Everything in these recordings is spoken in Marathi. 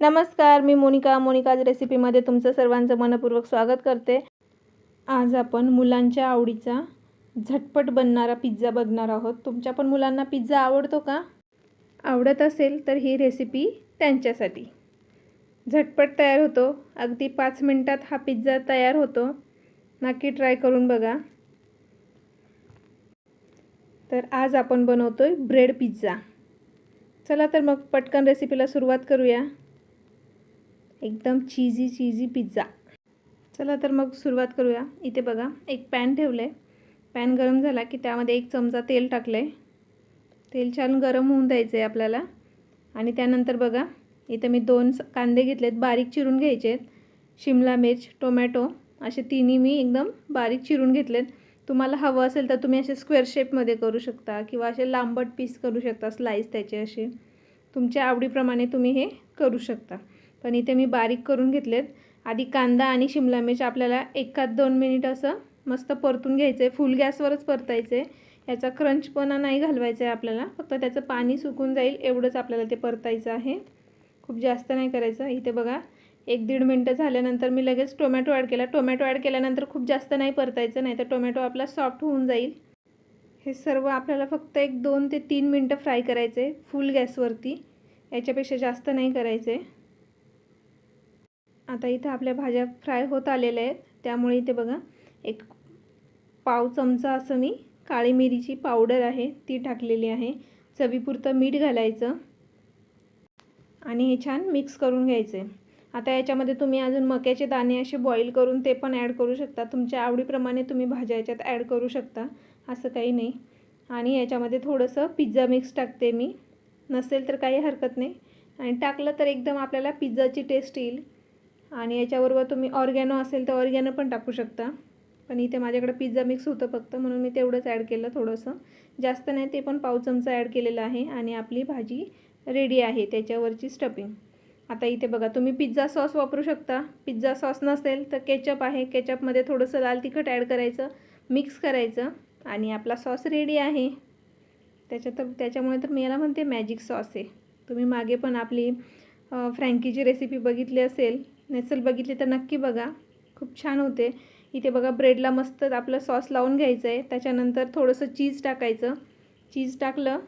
नमस्कार मी मोनिका. मोनिकाज रेसिपीमध्ये तुमचं सर्वांचं मनपूर्वक स्वागत करते. आज आपण मुलांच्या आवडीचा झटपट बनणारा पिझ्झा बघणार आहोत. तुमच्या पण मुलांना पिझ्झा आवडतो का? आवडत असेल तर ही रेसिपी त्यांच्यासाठी. झटपट तयार होतो. अगदी पाच मिनटात हा पिझ्झा तयार होतो. नक्की ट्राय करून बघा. तर आज आपण बनवतो आहे ब्रेड पिझ्झा. चला तर मग पटकन रेसिपीला सुरुवात करूया. एकदम चीजी चीजी पिझ्झा चला तर मग सुरुवात करूया. इथे बघा एक पॅन ठेवलं आहे पॅन गरम झाला की त्यामध्ये एक चमचा तेल टाकलं आहे तेल छान गरम होऊन द्यायचं आहे आपल्याला. आणि त्यानंतर बघा इथे मी दोन कांदे घेतलेत बारीक चिरून घ्यायचे आहेत शिमला मिर्च टोमॅटो असे तिन्ही मी एकदम बारीक चिरून घेतलेत. तुम्हाला हवं असेल तर तुम्ही असे स्क्वेअर शेपमध्ये करू शकता किंवा असे लांबट पीस करू शकता स्लाईस त्याचे असे. तुमच्या आवडीप्रमाणे तुम्ही हे करू शकता. पण इथे मी बारीक करून घेतलेत. आधी कांदा आणि शिमला मिरच आपल्याला एकात दोन मिनिट असं मस्त परतून घ्यायचं आहे फुल गॅसवरच परतायचं आहे याचा क्रंचपणा नाही घालवायचा आहे आपल्याला. फक्त त्याचं पाणी सुकून जाईल एवढंच आपल्याला ते परतायचं आहे. खूप जास्त नाही करायचं. इथे बघा एक दीड मिनटं झाल्यानंतर मी लगेच टोमॅटो ॲड केला. टोमॅटो ॲड केल्यानंतर खूप जास्त नाही परतायचं नाही तर टोमॅटो आपला सॉफ्ट होऊन जाईल. हे सर्व आपल्याला फक्त एक दोन ते तीन मिनटं फ्राय करायचं आहे फुल गॅसवरती. याच्यापेक्षा जास्त नाही करायचं आहे आता इथं आपल्या भाज्या फ्राय होत आलेल्या आहेत. त्यामुळे इथे बघा एक पाव चमचा असं मी काळी मिरीची पावडर आहे ती टाकलेली आहे. चवीपुरतं मीठ घालायचं. आणि हे छान मिक्स करून घ्यायचं आता याच्यामध्ये तुम्ही अजून मक्याचे दाणे असे बॉईल करून ते पण ॲड करू शकता. तुमच्या आवडीप्रमाणे तुम्ही भाज्या याच्यात ॲड करू शकता. असं काही नाही. आणि याच्यामध्ये थोडंसं पिझ्झा मिक्स टाकते मी. नसेल तर काही हरकत नाही. आणि टाकलं तर एकदम आपल्याला पिझ्झाची टेस्ट येईल. आणि याच्याबरोबर तुम्ही ऑर्गॅनो असेल तर ऑर्गॅनो पण टाकू शकता. पण इथे माझ्याकडे पिझ्झा मिक्स होतं फक्त म्हणून मी तेवढंच ॲड केलं थोडंसं. जास्त नाही ते पण पाव चमचा ॲड केलेलं आहे आणि आपली भाजी रेडी आहे त्याच्यावरची स्टफिंग आता इथे बघा तुम्ही पिझ्झा सॉस वापरू शकता. पिझ्झा सॉस नसेल तर केचप आहे. केचपमध्ये थोडंसं लाल तिखट ॲड करायचं मिक्स करायचं आणि आपला सॉस रेडी आहे. त्याच्यात त्याच्यामुळे तर मी याला म्हणते मॅजिक सॉस आहे. तुम्ही मागे पण आपली फ्रँकीची रेसिपी बघितली असेल नेसल बघितली तर नक्की बघा. खूप छान होते. इथे बघा ब्रेडला मस्त आपलं सॉस लावून घ्यायचं आहे त्याच्यानंतर थोडंसं चीज टाकायचं. चीज टाकलं.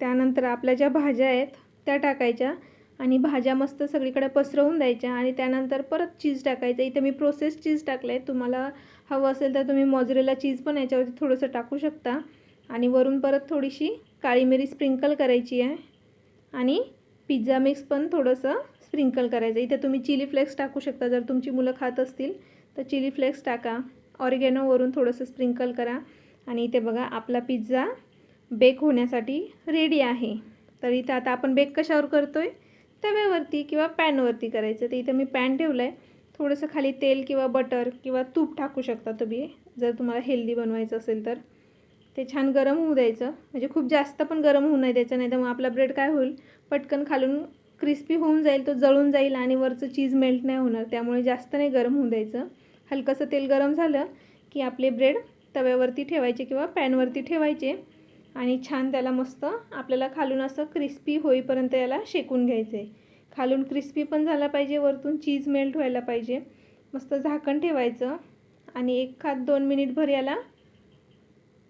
त्यानंतर आपल्या ज्या भाज्या आहेत त्या टाकायच्या. आणि भाज्या मस्त सगळीकडे पसरवून द्यायच्या. आणि त्यानंतर परत चीज टाकायचं. इथे मी प्रोसेस चीज टाकलं आहे तुम्हाला हवं असेल तर तुम्ही मॉजरेला चीज पण याच्यावरती थोडंसं टाकू शकता. आणि वरून परत थोडीशी काळी मिरी स्प्रिंकल करायची आहे. आणि पिझ्झा मिक्स पण थोडंसं स्प्रिंकल करायचं. इथे तुम्ही चिली फ्लेक्स टाकू शकता. जर तुमची मुलं खात असतील तर चिली फ्लेक्स टाका. ऑरिगॅनोवरून थोडंसं स्प्रिंकल करा. आणि इथे बघा आपला पिझ्झा बेक होण्यासाठी रेडी आहे. तर इथं आता आपण बेक कशावर करतो आहे तव्यावरती किंवा पॅनवरती करायचं. तर इथं मी पॅन ठेवलं आहे थोडंसं खाली तेल किंवा बटर किंवा तूप टाकू शकता तुम्ही. जर तुम्हाला हेल्दी बनवायचं असेल तर. ते छान गरम होऊ द्यायचं. म्हणजे खूप जास्त पण गरम होऊ नाही द्यायचं नाही तर मग आपला ब्रेड काय होईल? पटकन खालून क्रिस्पी होऊन जाईल तो जळून जाईल आणि वरचं चीज मेल्ट नाही होणार. त्यामुळे जास्त नाही गरम होऊन द्यायचं. हलकंसं तेल गरम झालं की आपले ब्रेड तव्यावरती ठेवायचे किंवा पॅनवरती ठेवायचे आणि छान त्याला मस्त आपल्याला खालून असं क्रिस्पी होईपर्यंत याला शेकून घ्यायचं आहे खालून क्रिस्पी पण झाला पाहिजे वरतून चीज मेल्ट व्हायला पाहिजे. मस्त झाकण ठेवायचं आणि एक खात दोन मिनिटभर याला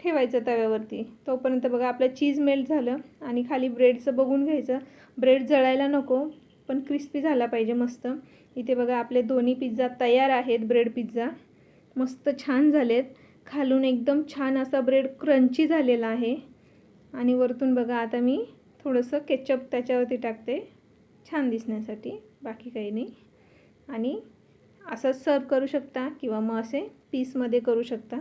ठेवायचं तव्यावरती. तोपर्यंत बघा आपलं चीज मेल्ट झालं आणि खाली ब्रेडचं बघून घ्यायचं. ब्रेड जळायला नको पण क्रिस्पी झाला पाहिजे मस्त. इथे बघा आपले दोन्ही पिझ्झा तयार आहेत ब्रेड पिझ्झा मस्त छान झालेत. खालून एकदम छान असा ब्रेड क्रंची झालेला आहे. आणि वरतून बघा आता मी थोडंसं केचप त्याच्यावरती टाकते. छान दिसण्यासाठी बाकी काही नाही. आणि असंच सर्व करू शकता किंवा मग असे पीसमध्ये करू शकता.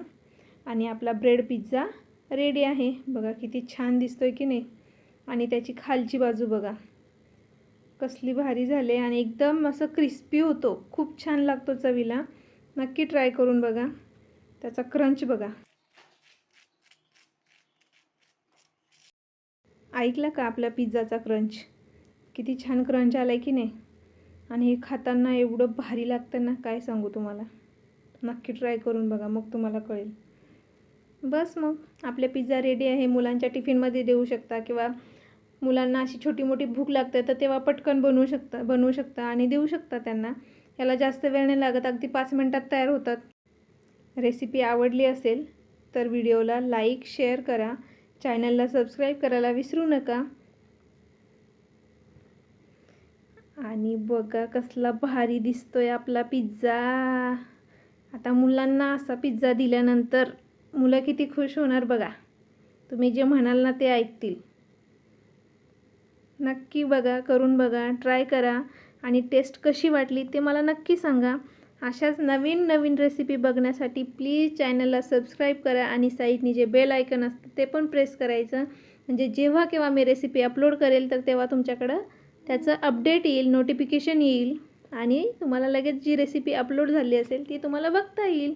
आणि आपला ब्रेड पिझ्झा रेडी आहे. बघा किती छान दिसतो आहे की नाही? आणि त्याची खालची बाजू बघा. कसली भारी झाले आणि एकदम असं क्रिस्पी होतो. खूप छान लागतो चवीला. नक्की ट्राय करून बघा. त्याचा क्रंच बघा. ऐकलं का आपल्या पिझ्झाचा क्रंच किती छान क्रंच आला आहे की नाही? आणि हे खाताना एवढं भारी लागतं ना? काय सांगू तुम्हाला? नक्की ट्राय करून बघा. मग तुम्हाला कळेल. बस मग. आपले पिझ्झा रेडी आहे. मुलांच्या टिफिनमध्ये देऊ शकता किंवा मुलांना अशी छोटी मोठी भूक लागते तर तेव्हा पटकन बनवू शकता बनवू शकता आणि देऊ शकता त्यांना. याला जास्त वेळ नाही लागत. अगदी पाच मिनटात तयार होतात. रेसिपी आवडली असेल तर व्हिडिओला लाईक शेअर करा. चॅनलला सबस्क्राईब करायला विसरू नका. आणि बघा कसला भारी दिसतोय आपला पिझ्झा. आता मुलांना असा पिझ्झा दिल्यानंतर मुलं किती खुश होणार बघा. तुम्ही जे म्हणाल ना ते ऐकतील. नक्की बघा करून बघा ट्राय करा आणि टेस्ट कशी वाटली ते मला नक्की सांगा. अशाच नवीन नवीन रेसिपी बघण्यासाठी प्लीज चॅनलला सबस्क्राईब करा आणि साईडनी जे बेल आयकन असतं ते पण प्रेस करायचं. म्हणजे जेव्हा केव्हा मी रेसिपी अपलोड करेल तर तेव्हा तुमच्याकडं त्याचं अपडेट येईल नोटिफिकेशन येईल आणि तुम्हाला लगेच जी रेसिपी अपलोड झाली असेल ती तुम्हाला बघता येईल.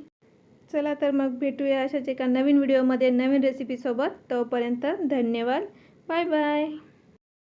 चला तर मग भेटूया अशाच एका नवीन व्हिडिओमध्ये नवीन रेसिपीसोबत तोपर्यंत धन्यवाद. Bye bye